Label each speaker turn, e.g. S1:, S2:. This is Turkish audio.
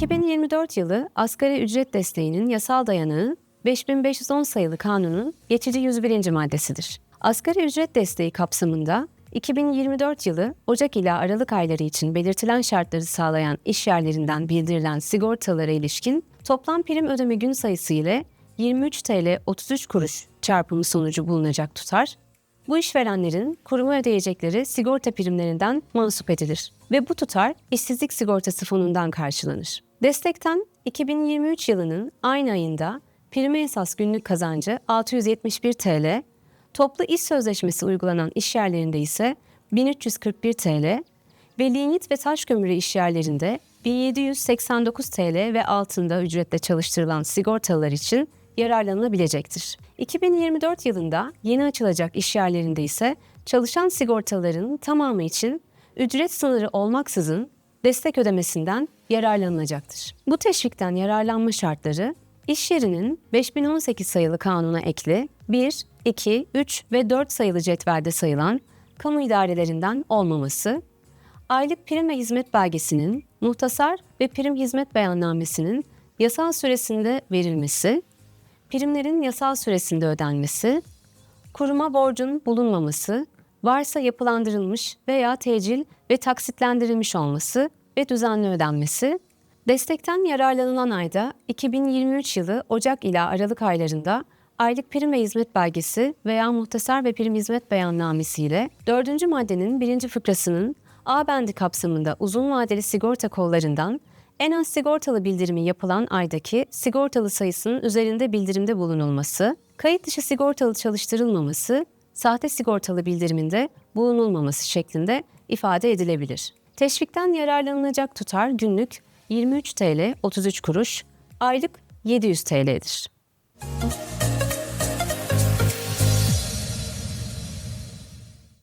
S1: 2024 yılı asgari ücret desteğinin yasal dayanağı 5510 sayılı kanunun geçici 101. maddesidir. Asgari ücret desteği kapsamında 2024 yılı Ocak ila Aralık ayları için belirtilen şartları sağlayan iş yerlerinden bildirilen sigortalara ilişkin toplam prim ödeme gün sayısı ile 23 TL 33 kuruş çarpımı sonucu bulunacak tutar bu işverenlerin kuruma ödeyecekleri sigorta primlerinden mansup edilir ve bu tutar işsizlik sigortası fonundan karşılanır. Destekten 2023 yılının aynı ayında prime esas günlük kazancı 671 TL, toplu iş sözleşmesi uygulanan iş yerlerinde ise 1341 TL ve lignit ve taş kömürü iş yerlerinde 1789 TL ve altında ücretle çalıştırılan sigortalılar için yararlanılabilecektir. 2024 yılında yeni açılacak iş yerlerinde ise çalışan sigortaların tamamı için ücret sınırı olmaksızın destek ödemesinden yararlanılacaktır. Bu teşvikten yararlanma şartları iş yerinin 5018 sayılı kanuna ekli 1, 2, 3 ve 4 sayılı cetvelde sayılan kamu idarelerinden olmaması, aylık prim ve hizmet belgesinin, muhtasar ve prim hizmet beyannamesinin yasal süresinde verilmesi, primlerin yasal süresinde ödenmesi, kuruma borcun bulunmaması, varsa yapılandırılmış veya tecil ve taksitlendirilmiş olması ve düzenli ödenmesi, destekten yararlanılan ayda 2023 yılı Ocak ila Aralık aylarında aylık prim ve hizmet belgesi veya muhtasar ve prim hizmet beyannamesi ile 4. maddenin 1. fıkrasının A bendi kapsamında uzun vadeli sigorta kollarından en az sigortalı bildirimi yapılan aydaki sigortalı sayısının üzerinde bildirimde bulunulması, kayıt dışı sigortalı çalıştırılmaması, sahte sigortalı bildiriminde bulunulmaması şeklinde ifade edilebilir. Teşvikten yararlanılacak tutar günlük 23 TL 33 kuruş, aylık 700 TL'dir.